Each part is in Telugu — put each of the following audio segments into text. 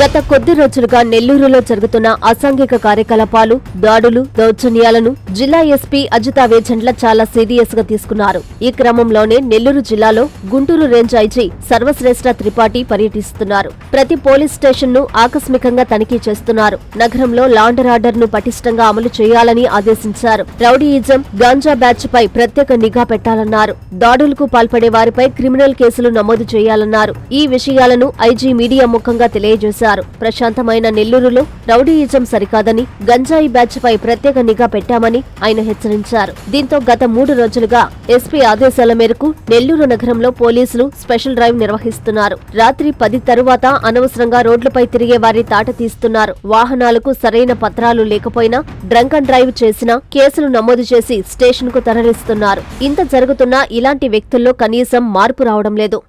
గత కొద్ది రోజులుగా నెల్లూరులో జరుగుతున్న అసాంఘిక కార్యకలాపాలు దాడులు దౌర్జన్యాలను జిల్లా ఎస్పీ అజితా వేజెంట్ల చాలా సీరియస్గా తీసుకున్నారు. ఈ క్రమంలోనే నెల్లూరు జిల్లాలో గుంటూరు రేంజ్ ఐజీ సర్వశ్రేష్ఠ త్రిపాఠి పర్యటిస్తున్నారు. ప్రతి పోలీస్ స్టేషన్ను ఆకస్మికంగా తనిఖీ చేస్తున్నారు. నగరంలో లాండర్ ఆర్డర్ను పటిష్టంగా అమలు చేయాలని ఆదేశించారు. రౌడీయిజం గాంజా బ్యాచ్ పై ప్రత్యేక నిఘా పెట్టాలన్నారు. దాడులకు పాల్పడే వారిపై క్రిమినల్ కేసులు నమోదు చేయాలన్నారు. ఈ విషయాలను ఐజీ మీడియా ముఖంగా తెలియజేశారు. ప్రశాంతమైన నెల్లూరులో రౌడీయిజం సరికాదని గంజాయి బ్యాచ్ పై ప్రత్యేక నిఘా పెట్టామని ఆయన హెచ్చరించారు. దీంతో గత మూడు రోజులుగా ఎస్పీ ఆదేశాల మేరకు నెల్లూరు నగరంలో పోలీసులు స్పెషల్ డ్రైవ్ నిర్వహిస్తున్నారు. రాత్రి పది తరువాత అనవసరంగా రోడ్లపై తిరిగే వారి తాట తీస్తున్నారు. వాహనాలకు సరైన పత్రాలు లేకపోయినా డ్రంక్ అండ్ డ్రైవ్ చేసినా కేసులు నమోదు చేసి స్టేషన్కు తరలిస్తున్నారు. ఇంత జరుగుతున్నా ఇలాంటి వ్యక్తుల్లో కనీసం మార్పు రావడం లేదు.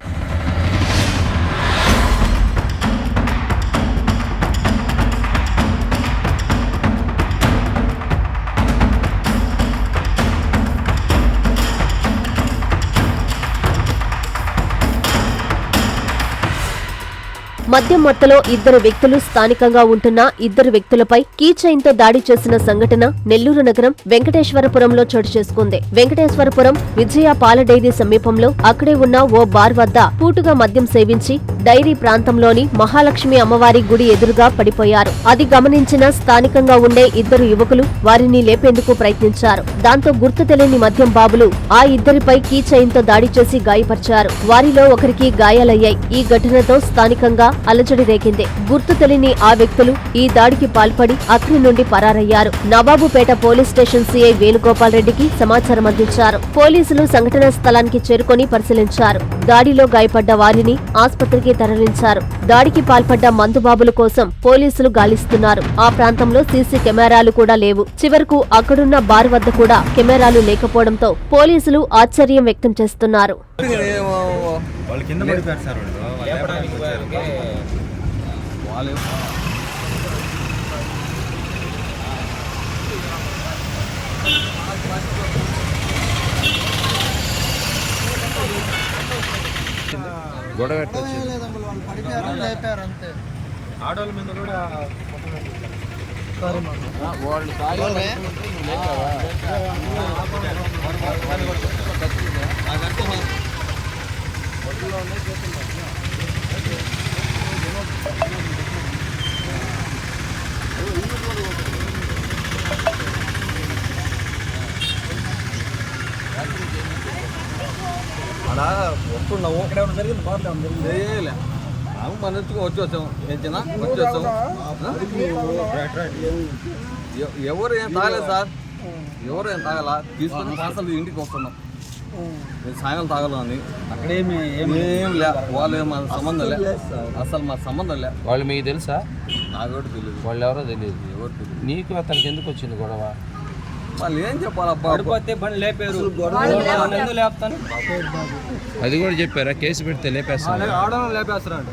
మద్యం మత్తలో ఇద్దరు వ్యక్తులు స్థానికంగా ఉంటున్న ఇద్దరు వ్యక్తులపై కీ చైన్తో దాడి చేసిన సంఘటన నెల్లూరు నగరం వెంకటేశ్వరపురంలో చోటు చేసుకుంది. వెంకటేశ్వరపురం విజయ పాల డైరీ సమీపంలో అక్కడే ఉన్న ఓ బార్ వద్ద పూటుగా మద్యం సేవించి డైరీ ప్రాంతంలోని మహాలక్ష్మి అమ్మవారి గుడి ఎదురుగా పడిపోయారు. అది గమనించిన స్థానికంగా ఉండే ఇద్దరు యువకులు వారిని లేపేందుకు ప్రయత్నించారు. దాంతో గుర్తు తెలియని మద్యం బాబులు ఆ ఇద్దరిపై కీ తో దాడి చేసి గాయపరిచారు. వారిలో ఒకరికి గాయాలయ్యాయి. ఈ ఘటనతో స్థానికంగా అలజడి రేగింది. గుర్తు తెలియని ఆ వ్యక్తులు ఈ దాడికి పాల్పడి అక్కడి నుండి పరారయ్యారు. Nawabpet police station CI Venugopal రెడ్డికి సమాచారం అందించారు. పోలీసులు సంఘటనా స్థలానికి చేరుకొని పరిశీలించారు. దాడిలో గాయపడ్డ వారిని ఆసుపత్రికి తరలించారు. దాడికి పాల్పడ్డ మందుబాబుల కోసం పోలీసులు గాలిస్తున్నారు. ఆ ప్రాంతంలో సీసీ కెమెరాలు కూడా లేవు. చివరకు అక్కడున్న బార్ వద్ద కూడా కెమెరాలు లేకపోవడంతో పోలీసులు ఆశ్చర్యం వ్యక్తం చేస్తున్నారు. Thank you పడిపోయారు సార్ వాళ్ళు వాళ్ళు లేపడానికి వచ్చారు. వాళ్ళు గొడవ ఆడవాళ్ళ మీద కూడా వాళ్ళు అలా వస్తున్నాము ఇక్కడ జరిగింది? బాగా నాకు మన నుంచి వచ్చి వచ్చాము ఏంచినా వచ్చి వచ్చాము ఎవరు ఏం తాగలేదు సార్? ఎవరు ఏం తాగల? తీసుకొని పార్సల్ ఇంటికి వస్తున్నాం. నేను సాయంత్రం తాగలని అక్కడేమి ఏం లే వాళ్ళు మా సంబంధం లే. అసలు మా సంబంధం లే. వాళ్ళు మీకు తెలుసా? నాకు తెలియదు వాళ్ళు ఎవరో తెలియదు ఎవరు తెలియదు నీకు అతనికి ఎందుకు వచ్చింది గొడవ? వాళ్ళు ఏం చెప్పాలబ్బా పడిపోతే బండి లేపారు. ఎందుకు లేపుతాను అది కూడా చెప్పారా? కేసు పెడితే లేపేస్తాను ఆడడం లేపేస్తారంట.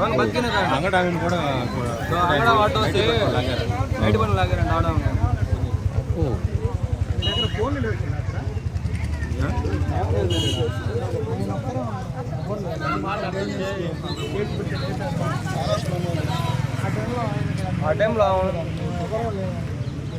వాళ్ళు బతికిన అంగడి ఆమెను కూడా అంగడ ఆటో వచ్చి బయట పని లాగారండి ఆడడం ఆ టైంలో